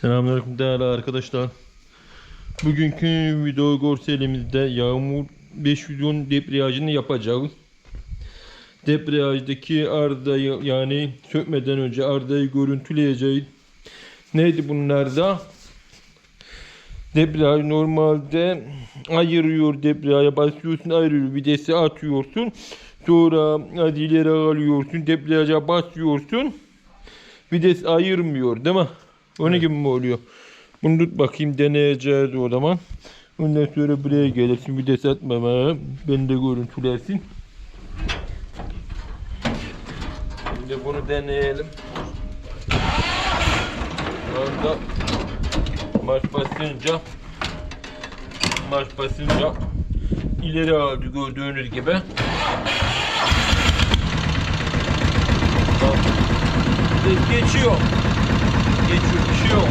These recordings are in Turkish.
Selamünaleyküm değerli arkadaşlar. Bugünkü video görselimizde yağmur 510 debriyajını yapacağız. Debriyajdaki ardayı yani sökmeden önce ardayı görüntüleyeceğiz. Neydi bunlarda? Debriyaj normalde ayırıyor debriyaja basıyorsun ayırıyor vitesi atıyorsun. Sonra hadi ileri alıyorsun debriyaja basıyorsun. Vites ayırmıyor değil mi? Onun gibi mi oluyor? Bunu tut bakayım deneyeceğiz o zaman. Ondan sonra buraya gelirsin vites atmama. Ben de görüntülersin. Şimdi bunu deneyelim. Şu anda marş basınca marş basınca ileri aldı gördüğünüz gibi. Ses geçiyor. Geçiyor bir şey yok.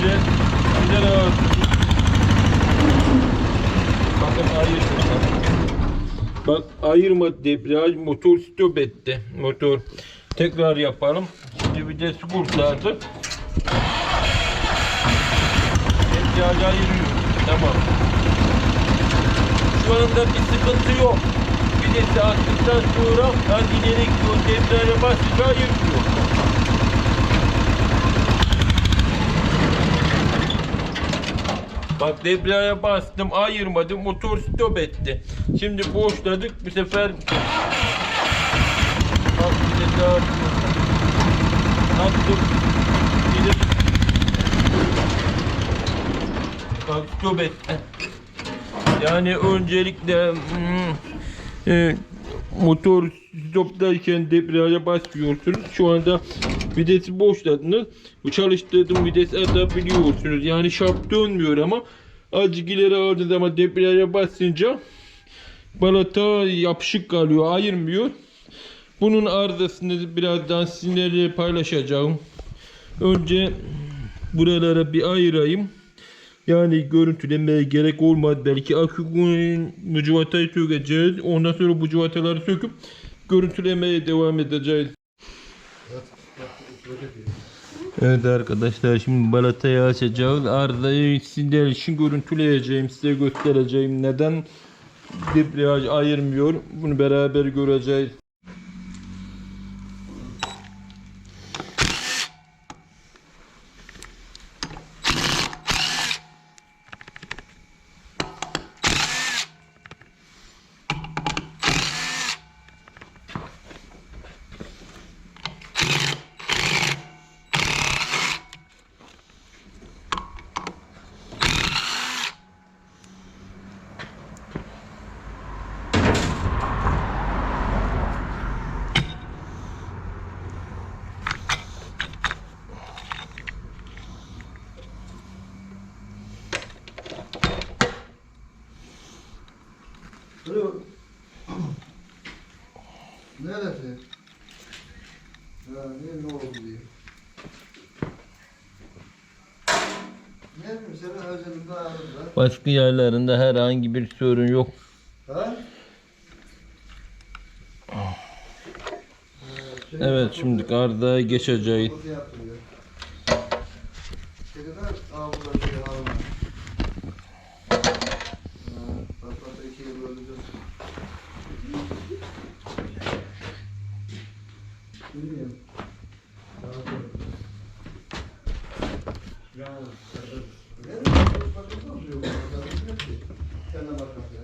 Bile ileri aldı. Bakın ayırmadı. Bak ayırma debriyaj motor stop etti. Motor tekrar yapalım. Şimdi vitesi kurtardık. Debriyaj ayırıyor. Tamam. Şu anda bir sıkıntı yok. Vitesi attıktan sonra hadi ileri gidiyor. Debriyaja basınca ayırmıyor. Bak debriyaja bastım ayırmadım motor stop etti. Şimdi boşladık bu sefer Bak bir de daha Attım Bir de Bak stop etti. Yani öncelikle hmm, e, motor stoptayken debriyaja basıyorsunuz. Şu anda vitesi boşladınız. Bu çalıştırdığım vites atabiliyorsunuz. Yani şap dönmüyor ama azıcık ileri aldığınız ama debriyaja basınca balata yapışık kalıyor. Ayırmıyor. Bunun arızasını birazdan sizinle paylaşacağım. Önce buralara bir ayırayım. Yani görüntülemeye gerek olmaz. Belki akünün bu cıvatayı sökeceğiz. Ondan sonra bu cıvataları söküp görüntülemeye devam edeceğiz. Evet arkadaşlar şimdi balatayı açacağız. Arda'yı sizler için görüntüleyeceğim. Size göstereceğim. Neden debriyaj ayırmıyor. Bunu beraber göreceğiz. Alo. Neresi? Ha, ne, ne oldu diye. Ne bileyim senin harcadığında ağrıda. Başka yerlerinde herhangi bir sorun yok. Ha? Evet şimdi Arda'ya geçeceğiz. Burada Sen de.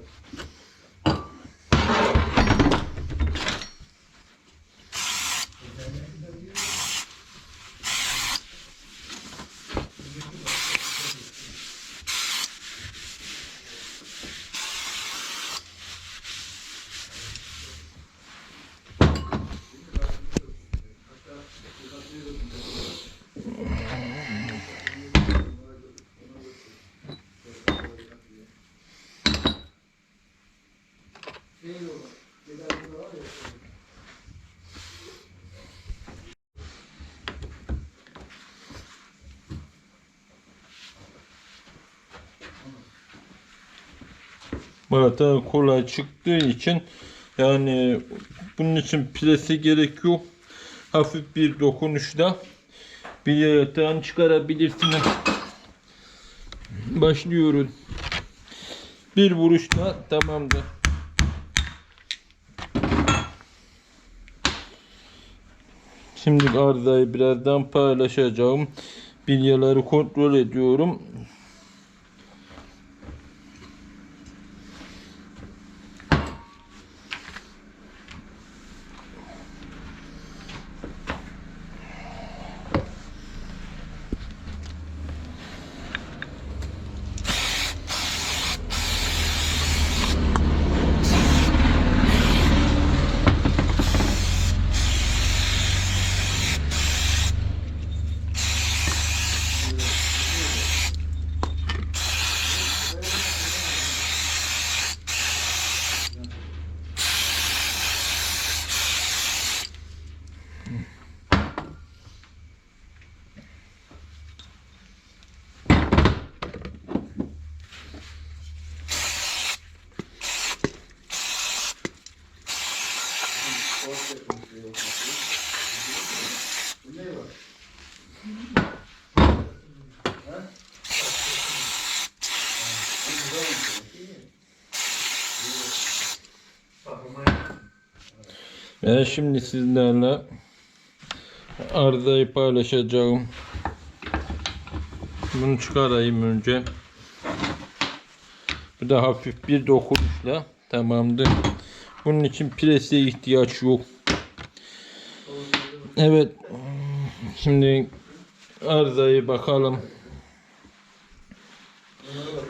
Balata kolay çıktığı için yani bunun için prese gerek yok. Hafif bir dokunuşla Bir yatağını çıkarabilirsiniz. Başlıyoruz. Bir vuruşla tamamdır. Şimdi arızayı birazdan paylaşacağım. Bilyeleri kontrol ediyorum. Ben şimdi sizlerle arızayı paylaşacağım. Bunu çıkarayım önce. Bu da hafif bir dokunuşla tamamdır. Bunun için prese ihtiyaç yok. Evet. Şimdi arızayı bakalım.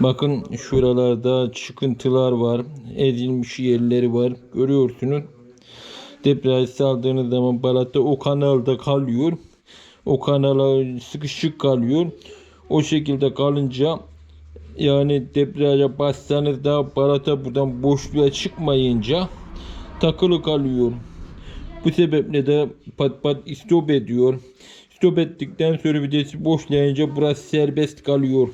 Bakın şuralarda çıkıntılar var. Ezilmiş yerleri var. Görüyorsunuz. Debriyaj saldığınız zaman balata o kanalda kalıyor. O kanala sıkışık kalıyor. O şekilde kalınca yani debriyaja bassanız da balata buradan boşluğa çıkmayınca takılı kalıyor. Bu sebeple de pat pat istop ediyor. Stop ettikten sonra videsi boşlayınca burası serbest kalıyor.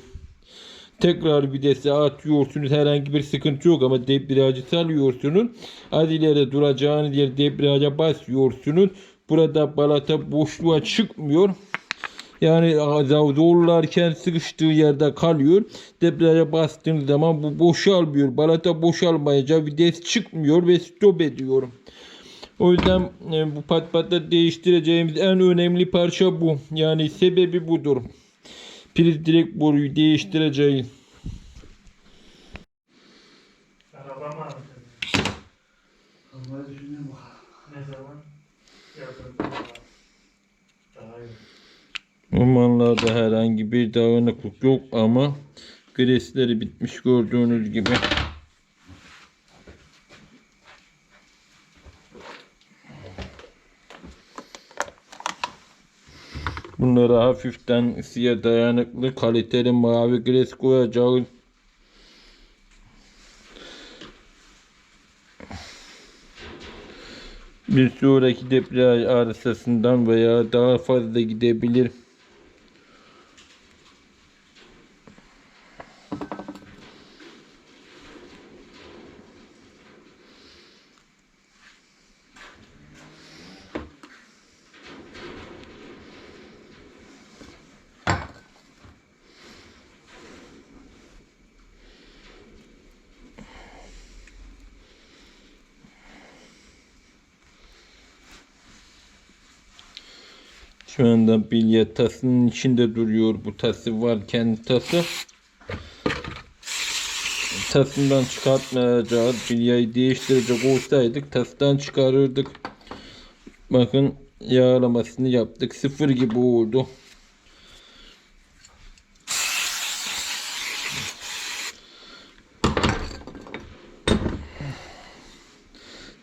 Tekrar videsi atıyorsunuz. Herhangi bir sıkıntı yok ama debriyajı salıyorsunuz. Az ileri duracağınız yer debriyaja basıyorsunuz. Burada balata boşluğa çıkmıyor. Yani zorlarken sıkıştığı yerde kalıyor. Debriyaja bastığınız zaman bu boşalmıyor. Balata boşalmayınca vites çıkmıyor ve stop ediyor. O yüzden e, bu pat patta değiştireceğimiz en önemli parça bu. Yani sebebi budur. Priz direkt boruyu değiştireceğiz. Araba mı aldın? Düşünüyorum. Ne zaman? Ormanlarda herhangi bir dağınıklık yok ama gresleri bitmiş gördüğünüz gibi. Bunlara hafiften ısıya dayanıklı kaliteli mavi gres koyacağız. Bir sonraki debriyaj arızasından veya daha fazla gidebilir. Şu anda bilye tasının içinde duruyor. Bu tası var kendi tası. Tasından çıkartmayacağız. Bilyeyi değiştirecek olsaydık tastan çıkarırdık. Bakın yağlamasını yaptık. Sıfır gibi oldu.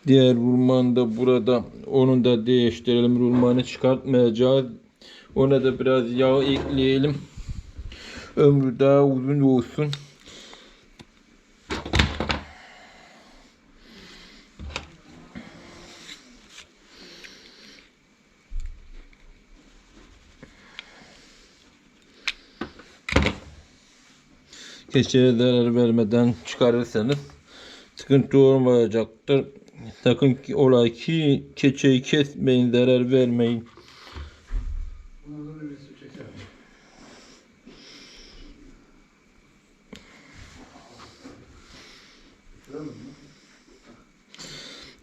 Diğer rulman da burada. Onu da değiştirelim. Rulmanı çıkartmayacağız. Ona da biraz yağ ekleyelim. Ömrü daha uzun olsun. Keçeye zarar vermeden çıkarırsanız sıkıntı olmayacaktır. Sakın ola ki keçeyi kesmeyin, zarar vermeyin.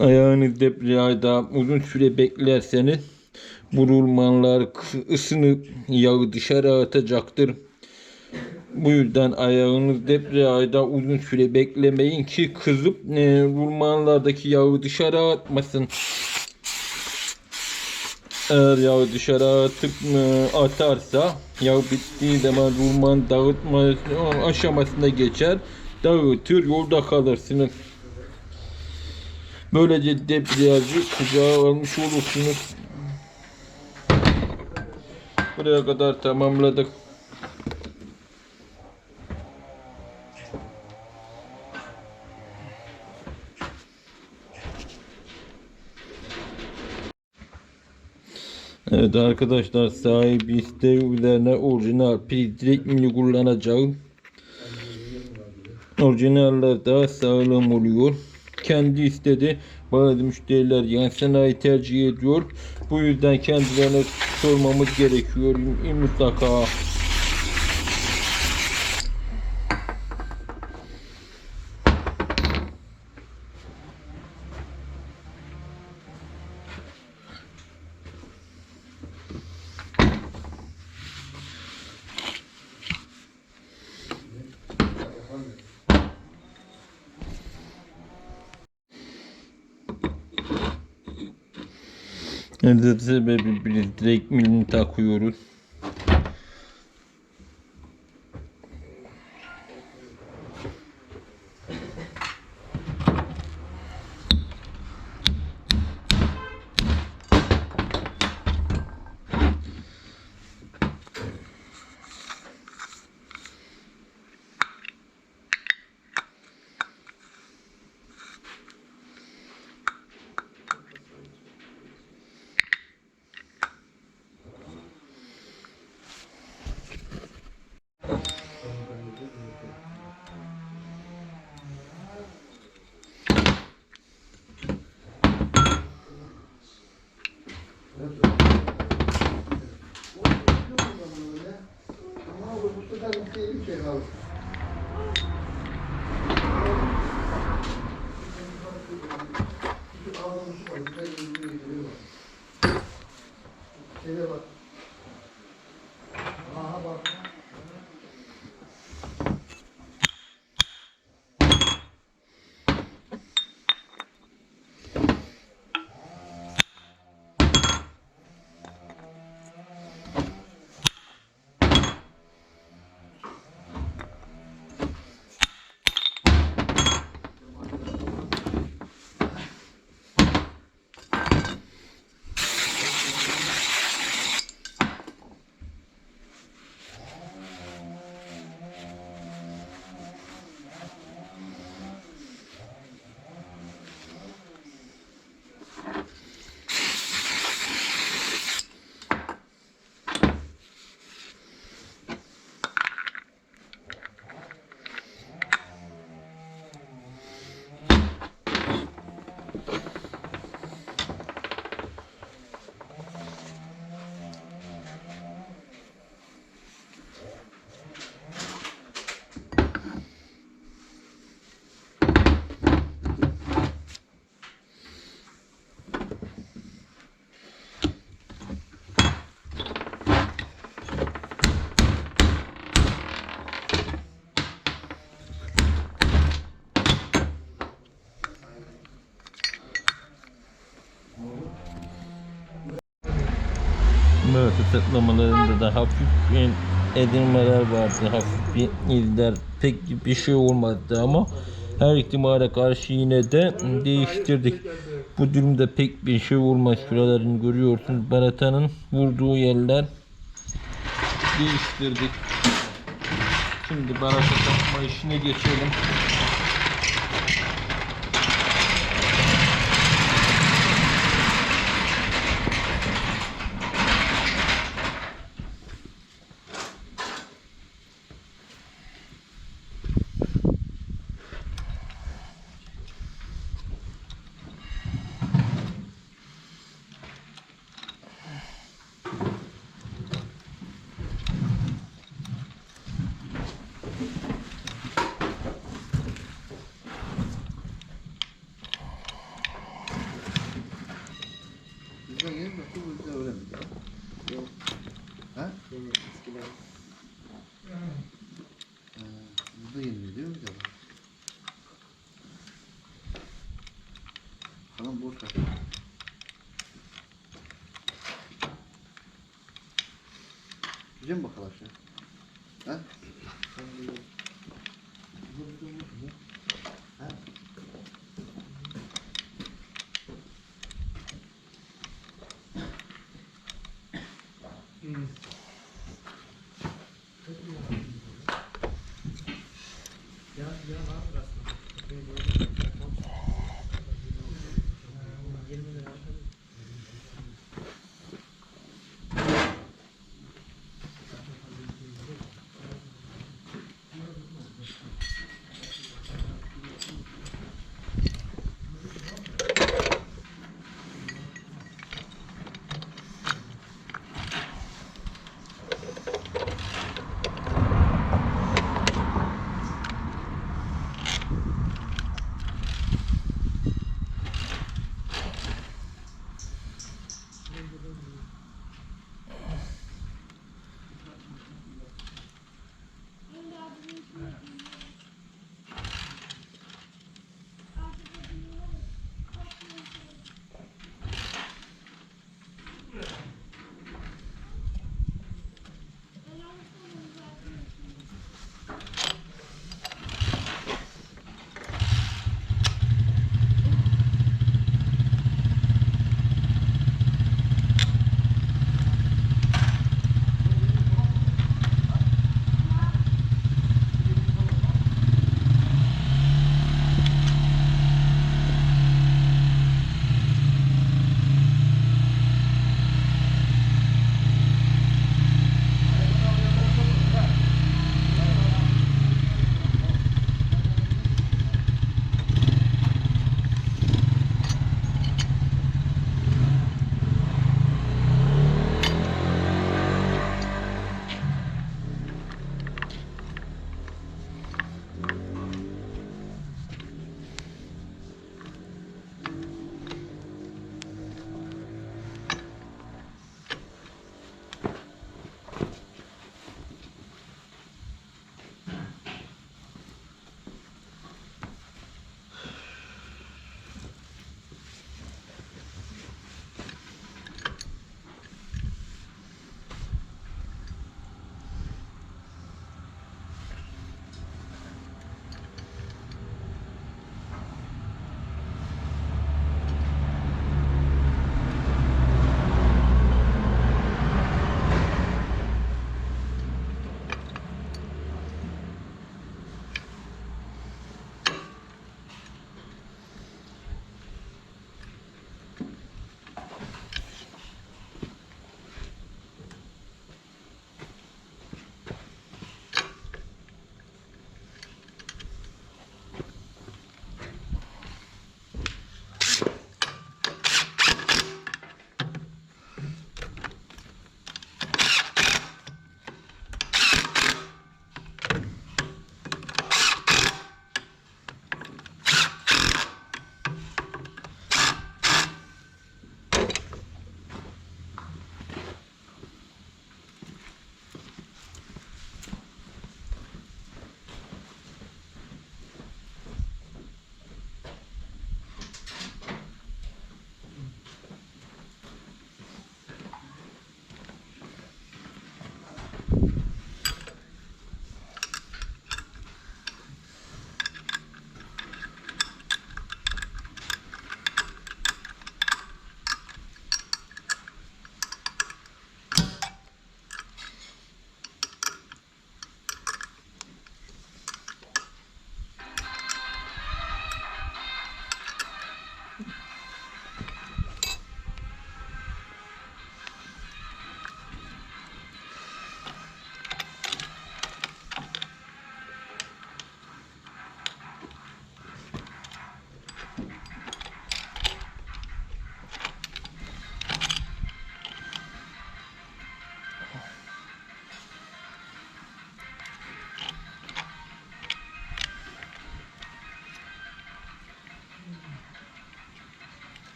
Ayağınız debriyada uzun süre beklerseniz burulmanlar ısınıp yağı dışarı atacaktır. Bu yüzden ayağınız debriyajda uzun süre beklemeyin ki kızıp e, rulmanlardaki yağı dışarı atmasın. Eğer yağı dışarı atıp e, atarsa yağ bittiği zaman rulman dağıtma aşamasına geçer. Dağıtır yolda kalırsınız. Böylece debriyajı kucağa almış olursunuz. Buraya kadar tamamladık. Evet arkadaşlar sahibi isteği üzerine orijinal pil direkt mini kullanacağım. Orijinaller daha sağlam oluyor. Kendi istedi. Bazı müşteriler yan sanayi tercih ediyor. Bu yüzden kendilerine sormamız gerekiyor mutlaka. Direkt milini takıyoruz. Şöyle bak. Böyle tıklamalarında da hafif bir edilmeler vardı. Hafif bir izler. Pek bir şey olmadı ama her ihtimale karşı yine de değiştirdik. Bu durumda pek bir şey olmaz. Şuralarını görüyorsunuz. Baratanın vurduğu yerler değiştirdik. Şimdi barata takma işine geçelim. Mi bakalım aşağı? Ha?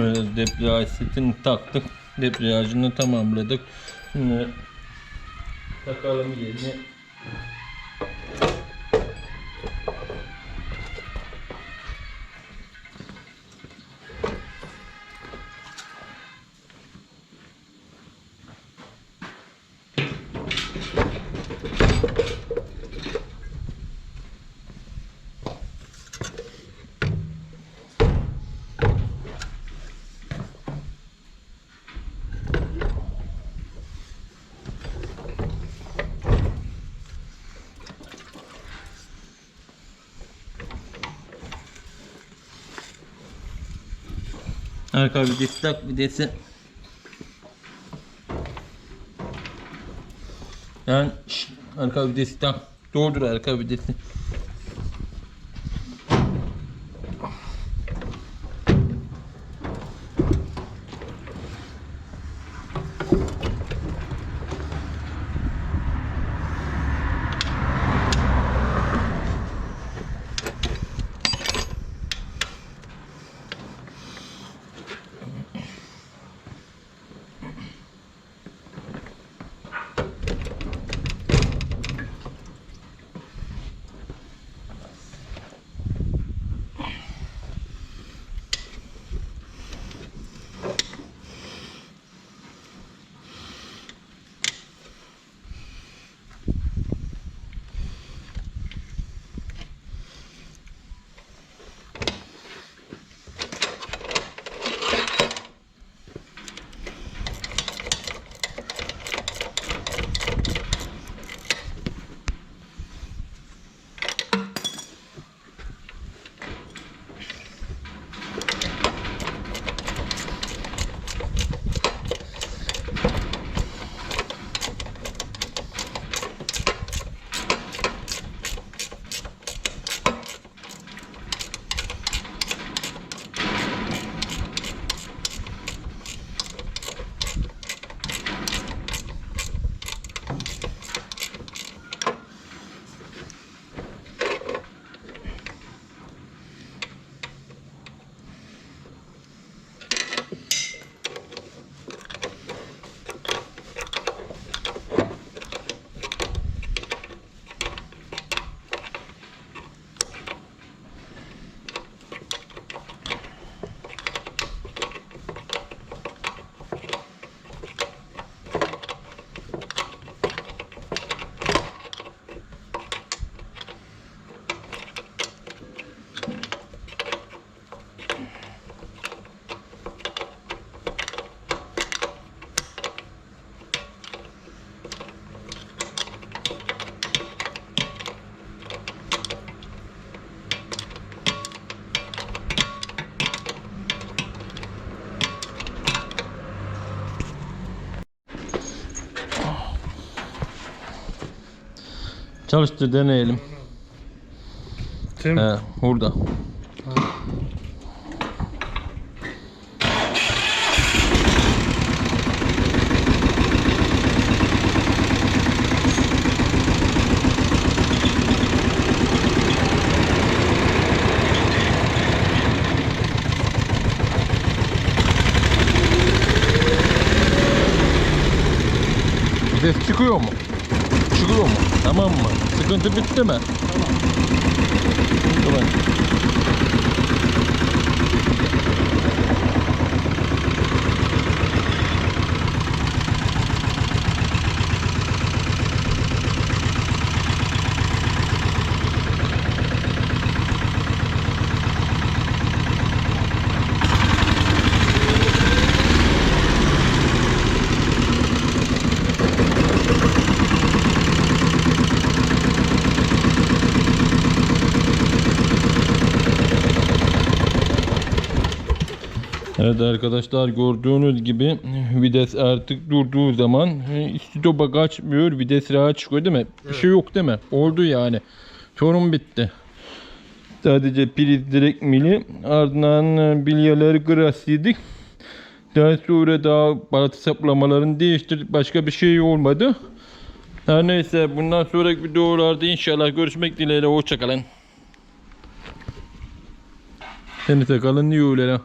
Böyle debriyaj setini taktık. Debriyajını tamamladık. Şimdi takalım yerine. Arka videsi tak videsi. Yani şş, arka videsi tak. Doğrudur arka videsi. Çalıştır deneyelim. Tüm He, burada. Ses çıkıyor mu? Tamam mı? Sıkıntı bitti mi? Tamam. Evet arkadaşlar gördüğünüz gibi vites artık durduğu zaman stopa kaçmıyor vites rahat çıkıyor değil mi? Bir şey yok değil mi? Oldu yani. Sorun bitti. Sadece priz direkt mili ardından e, bilyeleri grasiydik. Daha sonra daha balatı saplamalarını değiştirdik. Başka bir şey olmadı. Her neyse bundan sonraki videolarda inşallah görüşmek dileğiyle. Hoşçakalın. Seni de kalın iyi öğleler.